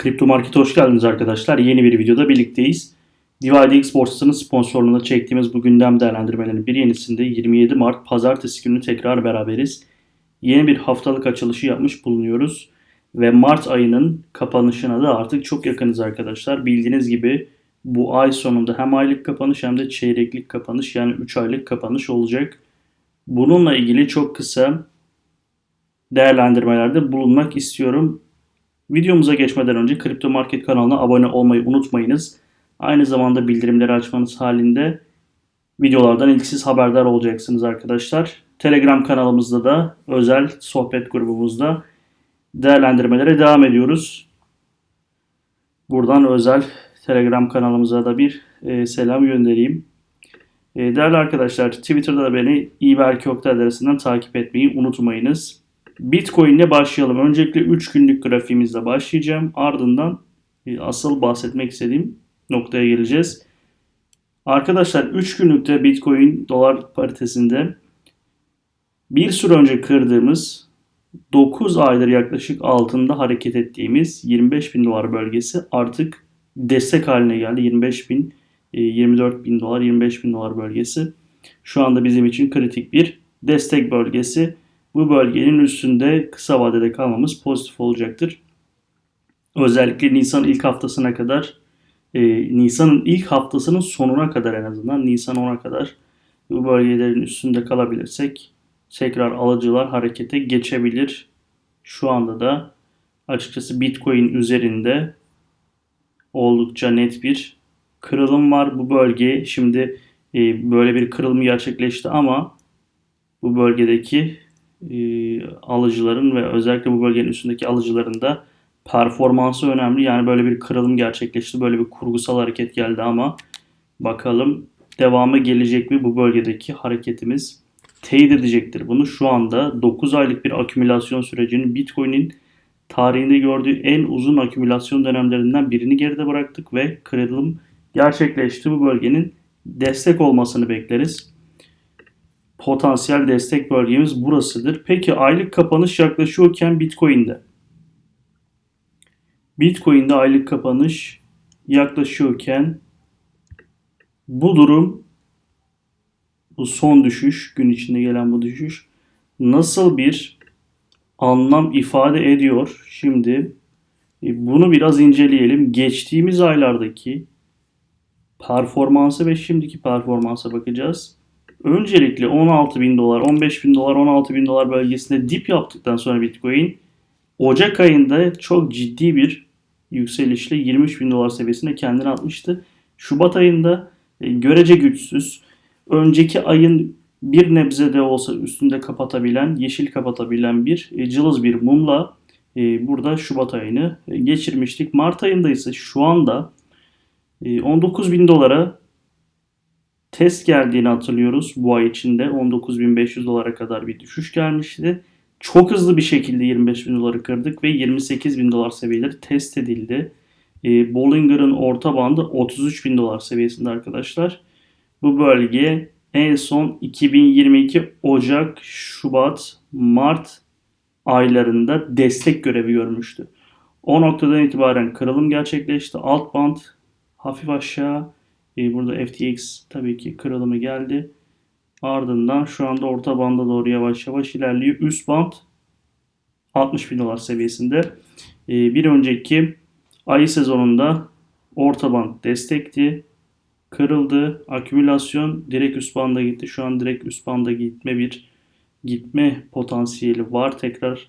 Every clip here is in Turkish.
Kripto Market'e hoş geldiniz arkadaşlar. Yeni bir videoda birlikteyiz. DivideX borsasının sponsorluğunda çektiğimiz bu gündem değerlendirmelerinin bir yenisinde 27 Mart pazartesi günü tekrar beraberiz. Yeni bir haftalık açılışı yapmış bulunuyoruz. Ve Mart ayının kapanışına da artık çok yakınız arkadaşlar. Bildiğiniz gibi bu ay sonunda hem aylık kapanış hem de çeyreklik kapanış yani 3 aylık kapanış olacak. Bununla ilgili çok kısa değerlendirmelerde bulunmak istiyorum. Videomuza geçmeden önce Kripto Market kanalına abone olmayı unutmayınız. Aynı zamanda bildirimleri açmanız halinde videolardan ilk siz haberdar olacaksınız arkadaşlar. Telegram kanalımızda da özel sohbet grubumuzda değerlendirmelere devam ediyoruz. Buradan özel Telegram kanalımıza da bir e, selam göndereyim. E, değerli arkadaşlar Twitter'da da beni İberki Oktay adresinden takip etmeyi unutmayınız. Bitcoin ile başlayalım. Öncelikle 3 günlük grafiğimizle başlayacağım. Ardından e, asıl bahsetmek istediğim noktaya geleceğiz. Arkadaşlar 3 günlükte Bitcoin dolar paritesinde bir süre önce kırdığımız 9 aydır yaklaşık altında hareket ettiğimiz 25 bin dolar bölgesi artık destek haline geldi. 25 bin, 24 bin dolar, 25 bin dolar bölgesi şu anda bizim için kritik bir destek bölgesi. Bu bölgenin üstünde kısa vadede kalmamız pozitif olacaktır. Özellikle Nisan ilk haftasına kadar, e, Nisan'ın ilk haftasının sonuna kadar en azından Nisan 10'a kadar bu bölgelerin üstünde kalabilirsek tekrar alıcılar harekete geçebilir. Şu anda da açıkçası Bitcoin üzerinde oldukça net bir kırılım var bu bölge. Şimdi e, böyle bir kırılım gerçekleşti ama bu bölgedeki e, alıcıların ve özellikle bu bölgenin üstündeki alıcıların da performansı önemli. Yani böyle bir kırılım gerçekleşti. Böyle bir kurgusal hareket geldi ama bakalım devamı gelecek mi bu bölgedeki hareketimiz teyit edecektir. Bunu şu anda 9 aylık bir akümülasyon sürecinin Bitcoin'in tarihinde gördüğü en uzun akümülasyon dönemlerinden birini geride bıraktık ve kırılım gerçekleşti. Bu bölgenin destek olmasını bekleriz. Potansiyel destek bölgemiz burasıdır. Peki aylık kapanış yaklaşıyorken Bitcoin'de. Bitcoin'de aylık kapanış yaklaşıyorken bu durum bu son düşüş, gün içinde gelen bu düşüş nasıl bir anlam ifade ediyor? Şimdi e, bunu biraz inceleyelim. Geçtiğimiz aylardaki performansı ve şimdiki performansa bakacağız. Öncelikle 16 bin dolar, 15 bin dolar, 16 bin dolar bölgesinde dip yaptıktan sonra Bitcoin Ocak ayında çok ciddi bir yükselişle 23 bin dolar seviyesine kendini atmıştı. Şubat ayında e, görece güçsüz, önceki ayın bir nebze de olsa üstünde kapatabilen, yeşil kapatabilen bir e, cılız bir mumla e, burada Şubat ayını geçirmiştik. Mart ayında ise şu anda 19 bin dolara test geldiğini hatırlıyoruz bu ay içinde. 19.500 dolara kadar bir düşüş gelmişti. Çok hızlı bir şekilde 25 bin doları kırdık ve 28 bin dolar seviyeleri test edildi. E, Bollinger'ın orta bandı 33 bin dolar seviyesinde arkadaşlar. Bu bölge en son 2022 Ocak, Şubat, Mart aylarında destek görevi görmüştü. O noktadan itibaren kırılım gerçekleşti. Alt band hafif aşağı e, burada FTX tabii ki kırılımı geldi. Ardından şu anda orta banda doğru yavaş yavaş ilerliyor. Üst band 60 bin dolar seviyesinde. E, bir önceki ayı sezonunda orta band destekti. Kırıldı. Akümülasyon direkt üst banda gitti. Şu an direkt üst banda gitme bir gitme potansiyeli var tekrar.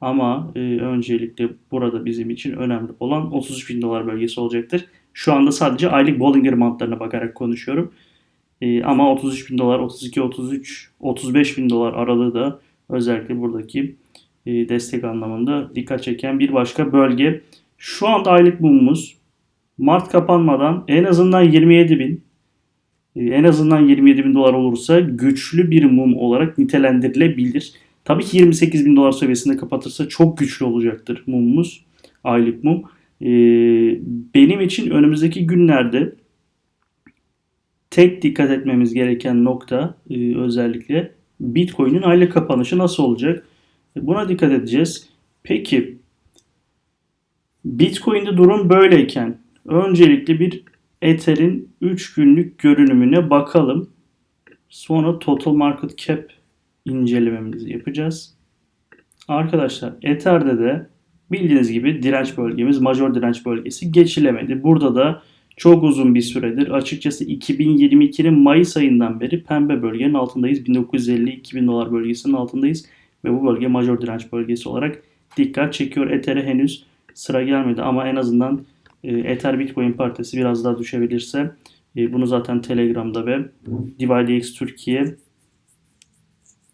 Ama e, öncelikle burada bizim için önemli olan 33 bin dolar bölgesi olacaktır. Şu anda sadece aylık Bollinger bantlarına bakarak konuşuyorum. E, ama 33 bin dolar, 32, 33, 35 bin dolar aralığı da özellikle buradaki e, destek anlamında dikkat çeken bir başka bölge. Şu anda aylık mumumuz Mart kapanmadan en azından 27 bin e, en azından 27 bin dolar olursa güçlü bir mum olarak nitelendirilebilir. Tabii ki 28 bin dolar seviyesinde kapatırsa çok güçlü olacaktır mumumuz. Aylık mum. Ee, benim için önümüzdeki günlerde tek dikkat etmemiz gereken nokta e, özellikle Bitcoin'in aylık kapanışı nasıl olacak? E, buna dikkat edeceğiz. Peki Bitcoin'de durum böyleyken öncelikle bir Ether'in 3 günlük görünümüne bakalım. Sonra total market cap incelememizi yapacağız. Arkadaşlar Ether'de de bildiğiniz gibi direnç bölgemiz, major direnç bölgesi geçilemedi. Burada da çok uzun bir süredir açıkçası 2022'nin Mayıs ayından beri pembe bölgenin altındayız. 1950-2000 dolar bölgesinin altındayız ve bu bölge major direnç bölgesi olarak dikkat çekiyor. Ether'e henüz sıra gelmedi ama en azından e, Ether Bitcoin partisi biraz daha düşebilirse e, bunu zaten Telegram'da ve DivideX Türkiye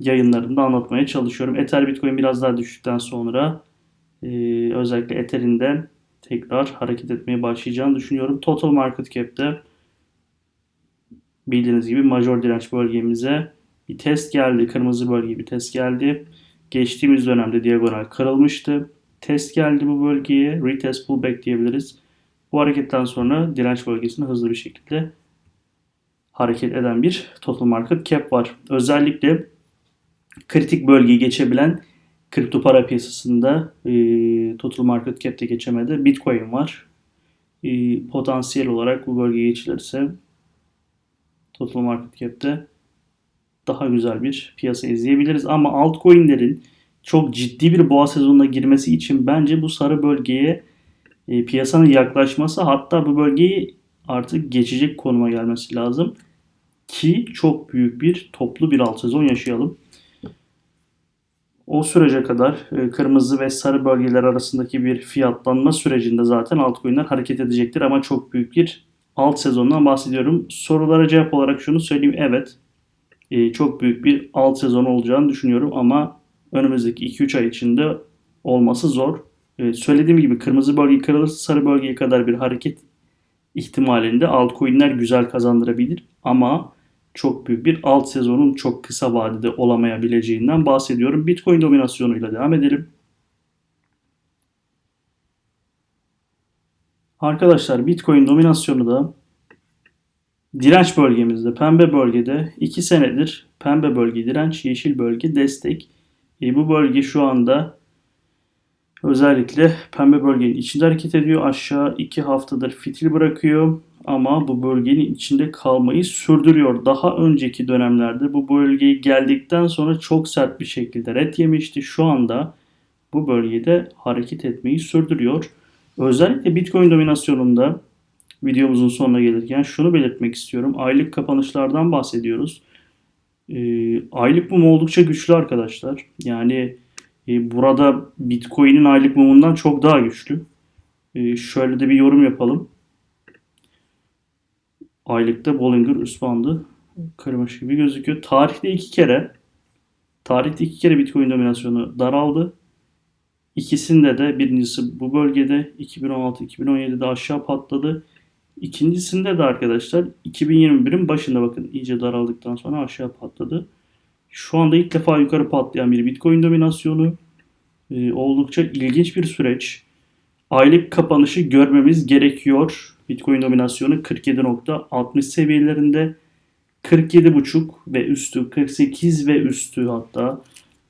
yayınlarında anlatmaya çalışıyorum. Ether Bitcoin biraz daha düştükten sonra e, özellikle Ether'in de tekrar hareket etmeye başlayacağını düşünüyorum. Total Market Cap'te bildiğiniz gibi major direnç bölgemize bir test geldi. Kırmızı bölge bir test geldi. Geçtiğimiz dönemde diagonal kırılmıştı. Test geldi bu bölgeye. Retest pullback diyebiliriz. Bu hareketten sonra direnç bölgesine hızlı bir şekilde hareket eden bir total market cap var. Özellikle kritik bölgeyi geçebilen kripto para piyasasında e, total market cap'te geçemedi. Bitcoin var. E, potansiyel olarak bu bölge geçilirse total market cap'te daha güzel bir piyasa izleyebiliriz. Ama altcoin'lerin çok ciddi bir boğa sezonuna girmesi için bence bu sarı bölgeye e, piyasanın yaklaşması hatta bu bölgeyi artık geçecek konuma gelmesi lazım ki çok büyük bir toplu bir alt sezon yaşayalım. O sürece kadar e, kırmızı ve sarı bölgeler arasındaki bir fiyatlanma sürecinde zaten altcoin'ler hareket edecektir ama çok büyük bir alt sezondan bahsediyorum. Sorulara cevap olarak şunu söyleyeyim. Evet e, çok büyük bir alt sezon olacağını düşünüyorum ama önümüzdeki 2-3 ay içinde olması zor. E, söylediğim gibi kırmızı bölge kırılırsa sarı bölgeye kadar bir hareket ihtimalinde altcoin'ler güzel kazandırabilir ama çok büyük bir alt sezonun çok kısa vadede olamayabileceğinden bahsediyorum. Bitcoin dominasyonuyla devam edelim. Arkadaşlar Bitcoin dominasyonu da direnç bölgemizde, pembe bölgede 2 senedir pembe bölge direnç, yeşil bölge destek. E, bu bölge şu anda özellikle pembe bölgenin içinde hareket ediyor. Aşağı 2 haftadır fitil bırakıyor ama bu bölgenin içinde kalmayı sürdürüyor. Daha önceki dönemlerde bu bölgeye geldikten sonra çok sert bir şekilde ret yemişti. Şu anda bu bölgede hareket etmeyi sürdürüyor. Özellikle Bitcoin dominasyonunda videomuzun sonuna gelirken şunu belirtmek istiyorum. Aylık kapanışlardan bahsediyoruz. E, aylık mum oldukça güçlü arkadaşlar. Yani e, burada Bitcoin'in aylık mumundan çok daha güçlü. E, şöyle de bir yorum yapalım. Aylıkta Bollinger üst bandı kırmış gibi gözüküyor. Tarihte iki kere tarihte iki kere Bitcoin dominasyonu daraldı. İkisinde de birincisi bu bölgede 2016-2017'de aşağı patladı. İkincisinde de arkadaşlar 2021'in başında bakın iyice daraldıktan sonra aşağı patladı. Şu anda ilk defa yukarı patlayan bir Bitcoin dominasyonu. Ee, oldukça ilginç bir süreç. Aylık kapanışı görmemiz gerekiyor. Bitcoin dominasyonu 47.60 seviyelerinde 47.5 ve üstü 48 ve üstü hatta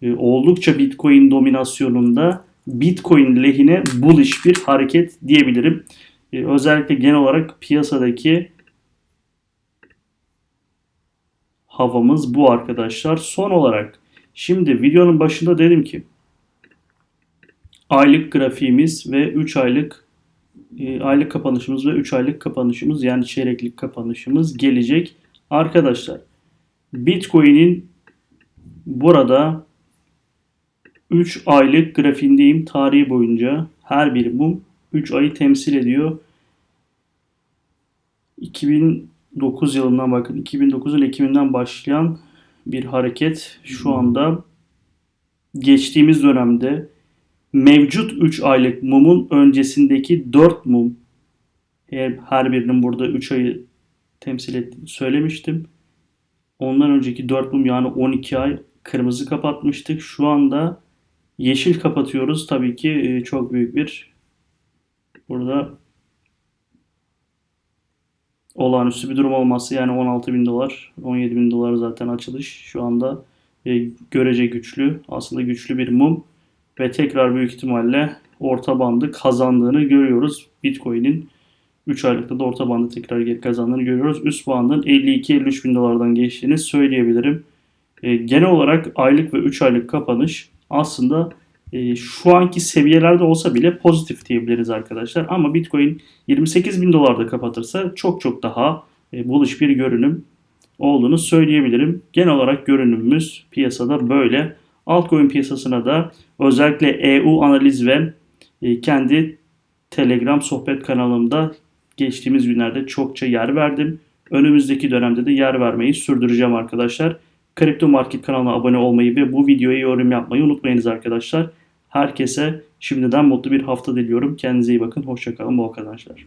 e, oldukça Bitcoin dominasyonunda Bitcoin lehine bullish bir hareket diyebilirim. E, özellikle genel olarak piyasadaki havamız bu arkadaşlar. Son olarak şimdi videonun başında dedim ki aylık grafiğimiz ve 3 aylık e, aylık kapanışımız ve 3 aylık kapanışımız yani çeyreklik kapanışımız gelecek. Arkadaşlar Bitcoin'in burada 3 aylık grafiğindeyim tarihi boyunca. Her bir mum 3 ayı temsil ediyor. 2009 yılından bakın 2009'un Ekim'inden başlayan bir hareket şu anda geçtiğimiz dönemde mevcut 3 aylık mumun öncesindeki 4 mum her birinin burada 3 ayı temsil ettiğini söylemiştim. Ondan önceki 4 mum yani 12 ay kırmızı kapatmıştık. Şu anda yeşil kapatıyoruz. Tabii ki e, çok büyük bir burada olağanüstü bir durum olması yani 16 bin dolar 17 bin dolar zaten açılış şu anda e, görece güçlü aslında güçlü bir mum ve tekrar büyük ihtimalle orta bandı kazandığını görüyoruz. Bitcoin'in 3 aylıkta da orta bandı tekrar geri kazandığını görüyoruz. Üst bandın 52-53 bin dolardan geçtiğini söyleyebilirim. E, genel olarak aylık ve 3 aylık kapanış aslında e, şu anki seviyelerde olsa bile pozitif diyebiliriz arkadaşlar. Ama Bitcoin 28 bin dolarda kapatırsa çok çok daha e, bullish bir görünüm olduğunu söyleyebilirim. Genel olarak görünümümüz piyasada böyle. Altcoin piyasasına da özellikle EU analiz ve e, kendi Telegram sohbet kanalımda geçtiğimiz günlerde çokça yer verdim. Önümüzdeki dönemde de yer vermeyi sürdüreceğim arkadaşlar. Kripto Market kanalına abone olmayı ve bu videoya yorum yapmayı unutmayınız arkadaşlar. Herkese şimdiden mutlu bir hafta diliyorum. Kendinize iyi bakın. Hoşçakalın. Bol kazançlar.